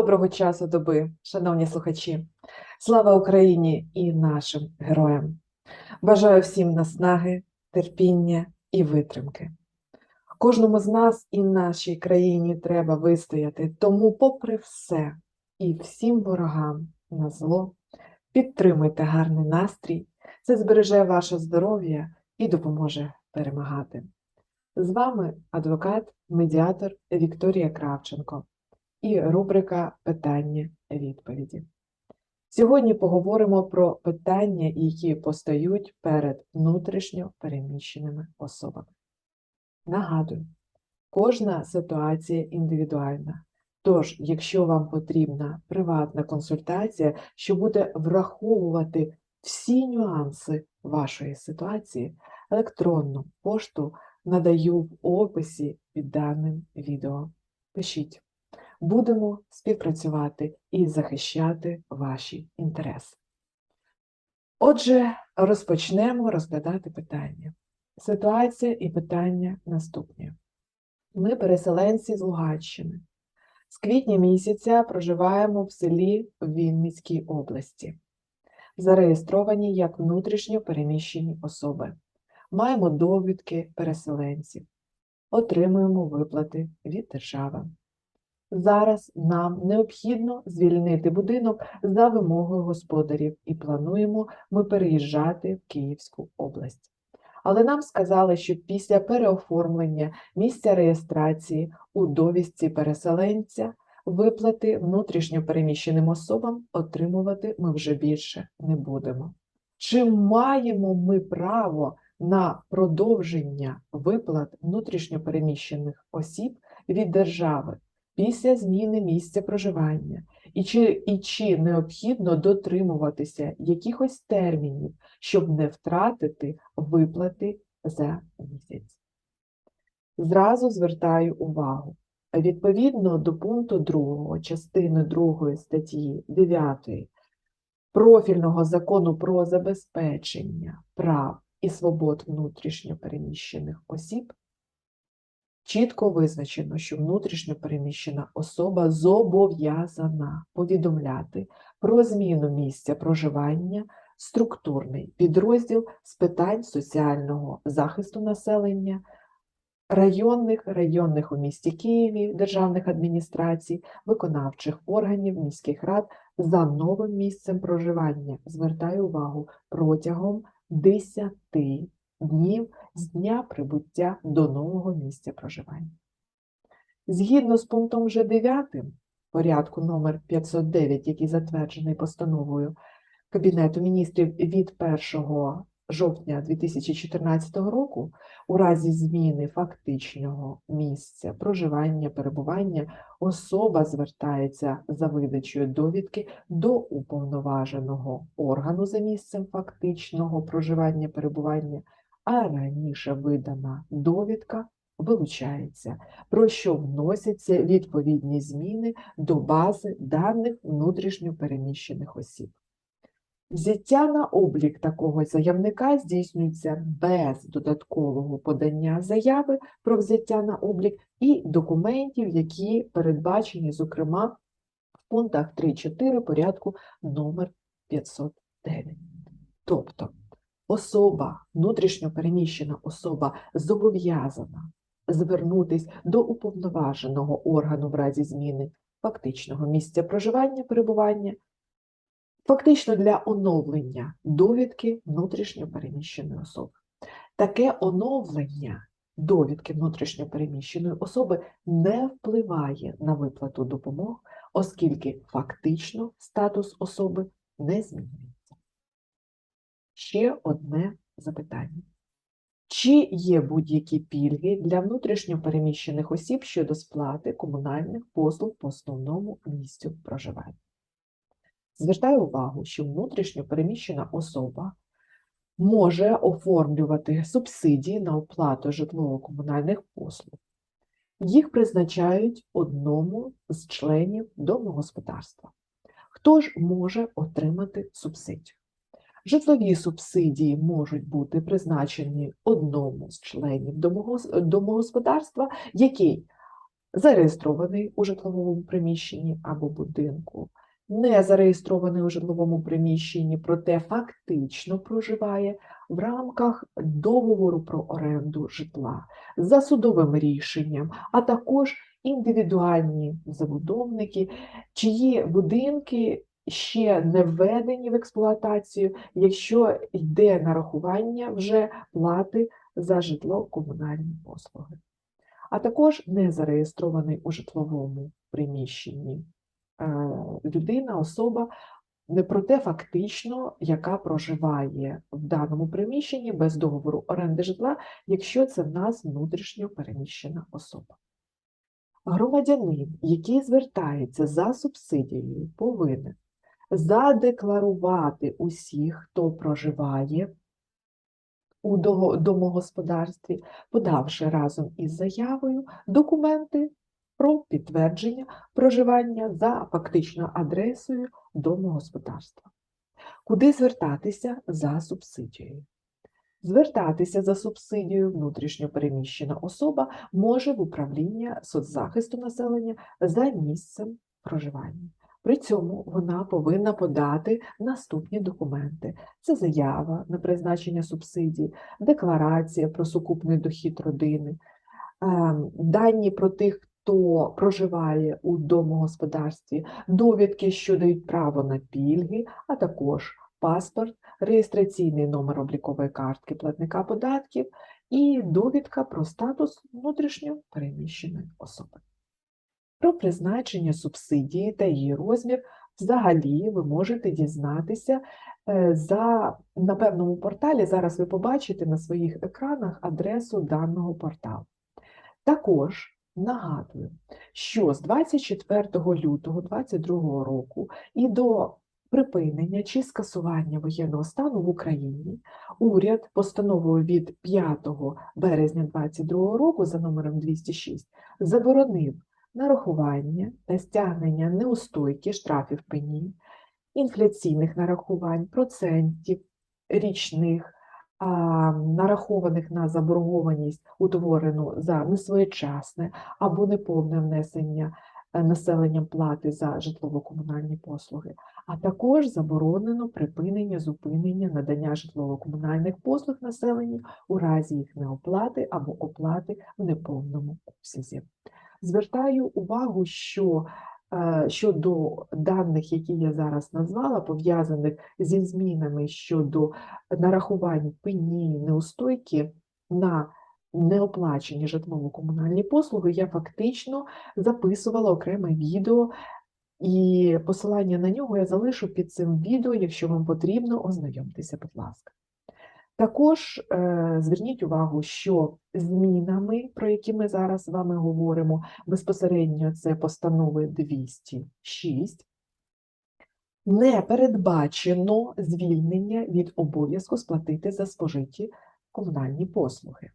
Доброго часу доби, шановні слухачі! Слава Україні і нашим героям! Бажаю всім наснаги, терпіння і витримки. Кожному з нас і нашій країні треба вистояти, тому, попри все і всім ворогам на зло, підтримуйте гарний настрій, це збереже ваше здоров'я і допоможе перемагати. З вами адвокат, медіатор Вікторія Кравченко і рубрика Питання-відповіді. Сьогодні поговоримо про питання, які постають перед внутрішньо переміщеними особами. Нагадую, кожна ситуація індивідуальна. Тож, якщо вам потрібна приватна консультація, що буде враховувати всі нюанси вашої ситуації, електронну пошту надаю в описі під даним відео. Пишіть. Будемо співпрацювати і захищати ваші інтереси. Отже, розпочнемо розглядати питання. Ситуація і питання наступні. Ми, переселенці з Луганщини. З квітня місяця проживаємо в селі в Вінницькій області. Зареєстровані як внутрішньо переміщені особи. Маємо довідки переселенців. Отримуємо виплати від держави. Зараз нам необхідно звільнити будинок за вимогою господарів і плануємо ми переїжджати в Київську область. Але нам сказали, що після переоформлення місця реєстрації у довідці переселенця виплати внутрішньо переміщеним особам отримувати ми вже більше не будемо. Чи маємо ми право на продовження виплат внутрішньо переміщених осіб від держави? Після зміни місця проживання, і чи, і чи необхідно дотримуватися якихось термінів, щоб не втратити виплати за місяць. Зразу звертаю увагу. Відповідно до пункту 2 частини 2 статті 9 профільного закону про забезпечення прав і свобод внутрішньо переміщених осіб Чітко визначено, що внутрішньо переміщена особа зобов'язана повідомляти про зміну місця проживання структурний підрозділ з питань соціального захисту населення, районних, районних у місті Києві, державних адміністрацій, виконавчих органів міських рад за новим місцем проживання. Звертаю увагу протягом 10 днів з дня прибуття до нового місця проживання. Згідно з пунктом вже 9 порядку номер 509, який затверджений постановою Кабінету міністрів від 1 жовтня 2014 року, у разі зміни фактичного місця проживання, перебування, особа звертається за видачею довідки до уповноваженого органу за місцем фактичного проживання, перебування а раніше видана довідка вилучається, про що вносяться відповідні зміни до бази даних внутрішньо переміщених осіб. Взяття на облік такого заявника здійснюється без додаткового подання заяви про взяття на облік і документів, які передбачені, зокрема, в пунктах 3-4 порядку номер 509. Тобто, особа, внутрішньо переміщена особа зобов'язана звернутися до уповноваженого органу в разі зміни фактичного місця проживання, перебування, фактично для оновлення довідки внутрішньо переміщеної особи. Таке оновлення довідки внутрішньо переміщеної особи не впливає на виплату допомог, оскільки фактично статус особи не змінюється. Ще одне запитання. Чи є будь-які пільги для внутрішньо переміщених осіб щодо сплати комунальних послуг по основному місцю проживання? Звертаю увагу, що внутрішньо переміщена особа може оформлювати субсидії на оплату житлово-комунальних послуг. Їх призначають одному з членів домогосподарства. Хто ж може отримати субсидію? Житлові субсидії можуть бути призначені одному з членів домогосподарства, який зареєстрований у житловому приміщенні або будинку, не зареєстрований у житловому приміщенні, проте фактично проживає в рамках договору про оренду житла за судовим рішенням, а також індивідуальні забудовники, чиї будинки ще не введені в експлуатацію, якщо йде нарахування вже плати за житлово-комунальні послуги, а також не зареєстрований у житловому приміщенні е, людина, особа, не проте фактично, яка проживає в даному приміщенні без договору оренди житла, якщо це в нас внутрішньо переміщена особа. Громадянин, який звертається за субсидією, повинен задекларувати усіх, хто проживає у домогосподарстві, подавши разом із заявою документи про підтвердження проживання за фактичною адресою домогосподарства. Куди звертатися за субсидією? Звертатися за субсидією внутрішньо переміщена особа може в управління соцзахисту населення за місцем проживання. При цьому вона повинна подати наступні документи: це заява на призначення субсидії, декларація про сукупний дохід родини, ем, дані про тих, хто проживає у домогосподарстві, довідки, що дають право на пільги, а також паспорт, реєстраційний номер облікової картки платника податків і довідка про статус внутрішньо переміщеної особи. Про призначення субсидії та її розмір взагалі ви можете дізнатися е, за, на певному порталі. Зараз ви побачите на своїх екранах адресу даного порталу. Також нагадую, що з 24 лютого 2022 року і до припинення чи скасування воєнного стану в Україні уряд постановою від 5 березня 2022 року за номером 206 заборонив нарахування та стягнення неустойки штрафів пені, інфляційних нарахувань, процентів річних, а, нарахованих на заборгованість, утворену за несвоєчасне або неповне внесення е, населенням плати за житлово-комунальні послуги, а також заборонено припинення зупинення надання житлово-комунальних послуг населенню у разі їх неоплати або оплати в неповному обсязі. Звертаю увагу, що е, щодо даних, які я зараз назвала, пов'язаних зі змінами щодо нарахувань пені неустойки на неоплачені житлово-комунальні послуги, я фактично записувала окреме відео, і посилання на нього я залишу під цим відео, якщо вам потрібно, ознайомтеся, будь ласка. Також е, зверніть увагу, що змінами, про які ми зараз з вами говоримо, безпосередньо це постанови 206, не передбачено звільнення від обов'язку сплатити за спожиті комунальні послуги.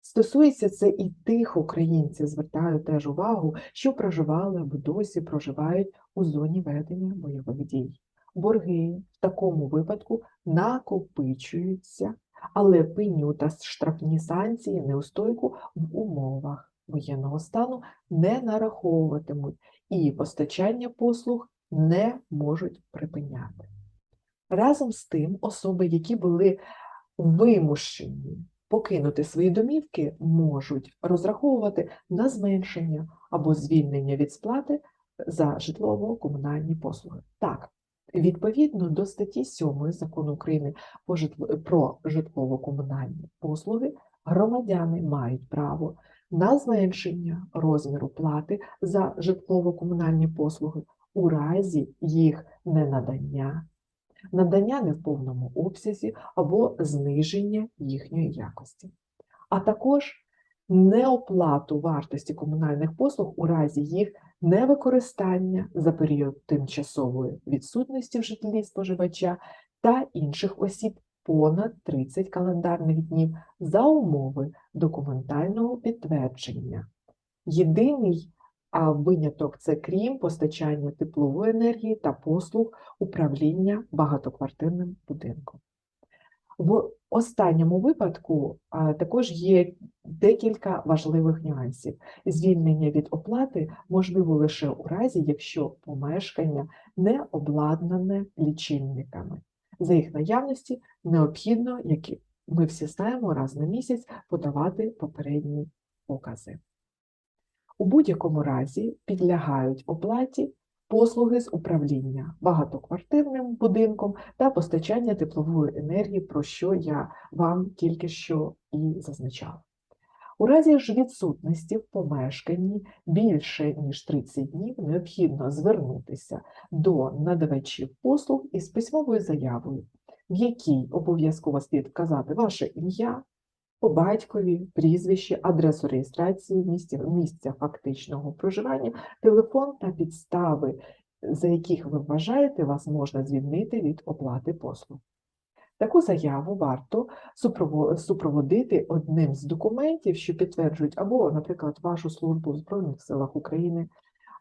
Стосується це і тих українців, звертаю теж увагу, що проживали або досі проживають у зоні ведення бойових дій. Борги в такому випадку накопичуються, але пеню та штрафні санкції неустойку в умовах воєнного стану не нараховуватимуть і постачання послуг не можуть припиняти. Разом з тим, особи, які були вимушені покинути свої домівки, можуть розраховувати на зменшення або звільнення від сплати за житлово-комунальні послуги. Так, відповідно до статті 7 Закону України про житлово-комунальні послуги, громадяни мають право на зменшення розміру плати за житлово-комунальні послуги у разі їх ненадання, надання не в повному обсязі або зниження їхньої якості, а також неоплату вартості комунальних послуг у разі їх невикористання за період тимчасової відсутності в житлі споживача та інших осіб понад 30 календарних днів за умови документального підтвердження. Єдиний а, виняток це крім постачання теплової енергії та послуг управління багатоквартирним будинком. В останньому випадку також є декілька важливих нюансів. Звільнення від оплати можливо лише у разі, якщо помешкання не обладнане лічильниками. За їх наявності необхідно, як ми всі знаємо, раз на місяць подавати попередні покази. У будь-якому разі підлягають оплаті послуги з управління багатоквартирним будинком та постачання теплової енергії, про що я вам тільки що і зазначала. У разі ж відсутності в помешканні більше ніж 30 днів необхідно звернутися до надавачів послуг із письмовою заявою, в якій обов'язково слід вказати ваше ім'я, по батькові, прізвище, адресу реєстрації, місця, місця фактичного проживання, телефон та підстави, за яких ви вважаєте, вас можна звільнити від оплати послуг. Таку заяву варто супроводити одним з документів, що підтверджують або, наприклад, вашу службу в Збройних силах України,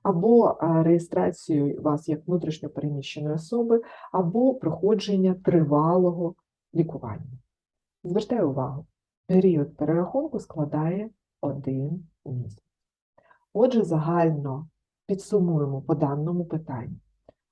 або реєстрацію вас як внутрішньо переміщеної особи, або проходження тривалого лікування. Звертаю увагу, період перерахунку складає один місяць. Отже, загально підсумуємо по даному питанню.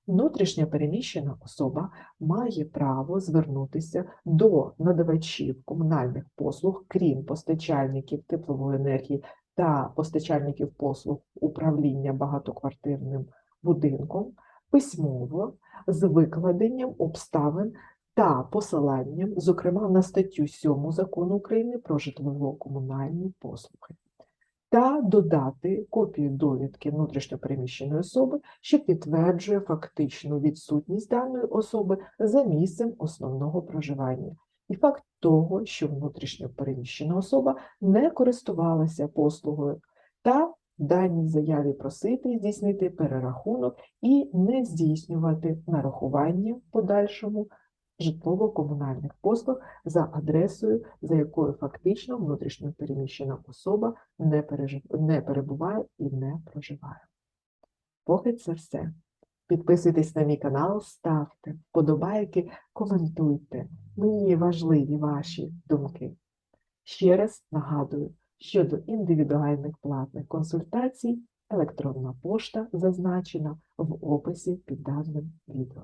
Внутрішньо переміщена особа має право звернутися до надавачів комунальних послуг, крім постачальників теплової енергії та постачальників послуг управління багатоквартирним будинком, письмово з викладенням обставин та посиланням, зокрема на статтю 7 Закону України про житлово-комунальні послуги, та додати копію довідки внутрішньопереміщеної особи, що підтверджує фактичну відсутність даної особи за місцем основного проживання, і факт того, що внутрішньопереміщена особа не користувалася послугою, та даній заяві просити здійснити перерахунок і не здійснювати нарахування в подальшому житлово-комунальних послуг за адресою, за якою фактично внутрішньо переміщена особа не, пережив- не перебуває і не проживає. Поки це все. Підписуйтесь на мій канал, ставте вподобайки, коментуйте. Мені важливі ваші думки. Ще раз нагадую, щодо індивідуальних платних консультацій, електронна пошта зазначена в описі під даним відео.